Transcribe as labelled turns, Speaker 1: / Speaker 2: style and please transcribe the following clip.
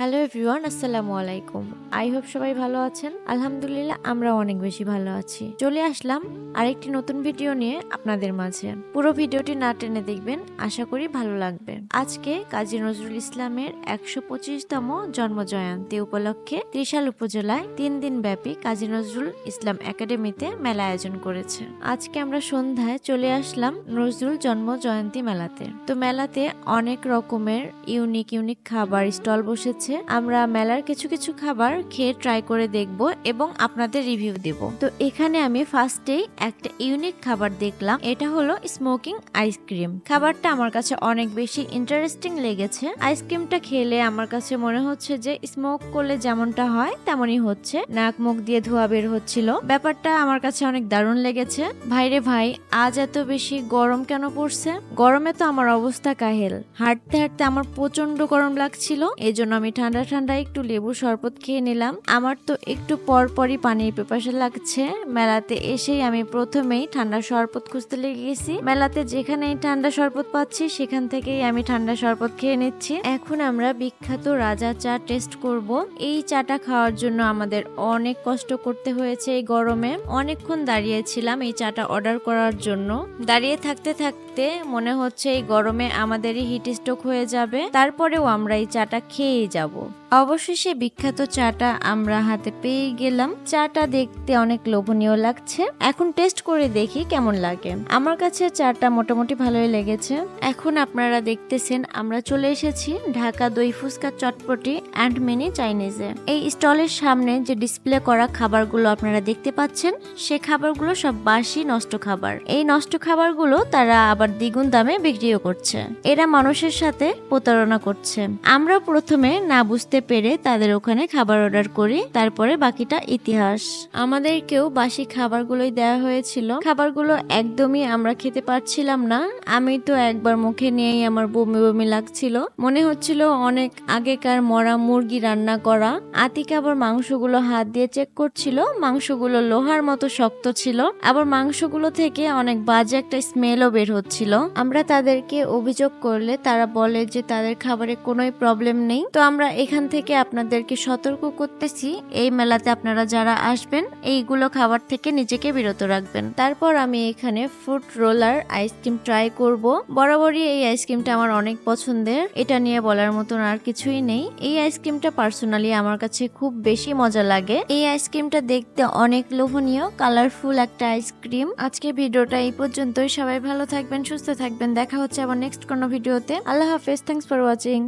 Speaker 1: Hello everyone আসসালামু আলাইকুম। I hope সবাই ভালো আছেন। আলহামদুলিল্লাহ আমরা অনেক বেশি ভালো আছি। চলে আসলাম আরেকটি নতুন ভিডিও নিয়ে আপনাদের মাঝে। পুরো ভিডিওটি না টেনে দেখবেন, আশা করি ভালো লাগবে। আজকে কাজী নজরুল ইসলামের একশো পঁচিশতম জন্মজয়ন্তী উপলক্ষে ত্রিশাল উপজেলায় তিন দিন ব্যাপী কাজী নজরুল ইসলাম একাডেমিতে মেলা আয়োজন করেছে। আজকে আমরা সন্ধ্যায় চলে আসলাম নজরুল জন্ম জয়ন্তী মেলাতে। তো মেলাতে অনেক রকমের ইউনিক ইউনিক খাবার স্টল বসেছে। আমরা মেলার কিছু কিছু খাবার খেয়ে ট্রাই করে দেখব এবং আপনাদের রিভিউ দেব। তো এখানে আমি ফার্স্টেই একটা ইউনিক খাবার দেখলাম, এটা হলো স্মোকিং আইসক্রিম খাবারটা আমার কাছে অনেক বেশি ইন্টারেস্টিং লেগেছে। আইসক্রিমটা খেলে আমার কাছে মনে হচ্ছে যে স্মোক করলে যেমনটা হয়, তেমনই হচ্ছে। নাক মুখ দিয়ে ধোয়া বের হচ্ছিল। ব্যাপারটা আমার কাছে অনেক দারুণ লেগেছে। ভাইরে ভাই, আজ এত বেশি গরম কেন পড়ছে? গরমে তো আমার অবস্থা কাহেল। হাঁটতে হাঁটতে আমার প্রচণ্ড গরম লাগছিল এই জন্য আমি ঠান্ডা ঠান্ডা একটু লেবু শরবত খেয়ে নিলাম। আমার তো একটু পর পরই পানির পেপাসা লাগছে। মেলাতে এসেই আমি প্রথমেই ঠান্ডা শরবত খুঁজতে লেগে গেছি। মেলাতে যেখানেই ঠান্ডা শরবত পাচ্ছি, সেখান থেকেই আমি ঠান্ডা শরবত খেয়ে নিচ্ছি। এখন আমরা বিখ্যাত রাজা চা টেস্ট করব। এই চাটা খাওয়ার জন্য আমাদের অনেক কষ্ট করতে হয়েছে এই গরমে। অনেকক্ষণ দাঁড়িয়েছিলাম এই চাটা অর্ডার করার জন্য। দাঁড়িয়ে থাকতে থাকতে মনে হচ্ছে এই গরমে আমাদেরই হিট স্ট্রোক হয়ে যাবে। তারপরেও আমরা এই চাটা খেয়েই যাব। যাব অবশেষে বিখ্যাত চাটা আমরা হাতে পেয়ে গেলাম। চাটা দেখতে অনেক লোভনীয় লাগছে। এখন টেস্ট করে দেখি কেমন লাগে। আমার কাছে চাটা মোটামুটি ভালোই লেগেছে। এখন আপনারা দেখতেছেন, আমরা চলে এসেছি ঢাকা দই ফুচকা চটপটি অ্যান্ড মিনি চাইনিজে এই স্টলের সামনে যে ডিসপ্লে করা খাবারগুলো আপনারা দেখতে পাচ্ছেন, সে খাবারগুলো সব বাসি নষ্ট খাবার। এই নষ্ট খাবারগুলো তারা আবার দ্বিগুণ দামে বিক্রিও করছে। এরা মানুষের সাথে প্রতারণা করছে। আমরা প্রথমে না বুঝতে পেরে তাদের ওখানে খাবার অর্ডার করি, তারপরে বাকিটা ইতিহাস। আমাদেরকেও বাসি খাবারগুলোই দেওয়া হয়েছিল। খাবারগুলো একদমই আমরা খেতে পারছিলাম না। আমি তো একবার মুখে নিয়েই আমার বমি বমি লাগছিল। মনে হচ্ছিল অনেক আগেকার মরা মুরগি রান্না করা। আতিক আবার মাংসগুলো হাত দিয়ে চেক করছিল। মাংসগুলো লোহার মতো শক্ত ছিল। আবার মাংসগুলো থেকে অনেক বাজে একটা স্মেলও বের হচ্ছিল। আমরা তাদেরকে অভিযোগ করলে তারা বলে যে তাদের খাবারে কোনোই প্রবলেম নেই। তো আমরা এখান থেকে আপনাদেরকে সতর্ক করতেছি, এই মেলাতে আপনারা যারা আসবেন, এইগুলো খাবার থেকে নিজেকে বিরত রাখবেন। তারপর আমি এখানে ফুড রোলার আইসক্রিম ট্রাই করব। বরাবরই এই আইসক্রিমটা আমার অনেক পছন্দের, এটা নিয়ে বলার মতন আর কিছুই নেই। এই আইসক্রিমটা পার্সোনালি আমার কাছে খুব বেশি মজা লাগে। এই আইসক্রিমটা দেখতে অনেক লোভনীয় কালারফুল একটা আইসক্রিম আজকে ভিডিওটা এই পর্যন্তই। সবাই ভালো থাকবেন, সুস্থ থাকবেন। দেখা হচ্ছে আবার নেক্সট কোনো ভিডিওতে। আল্লাহ হাফেজ। Thanks for watching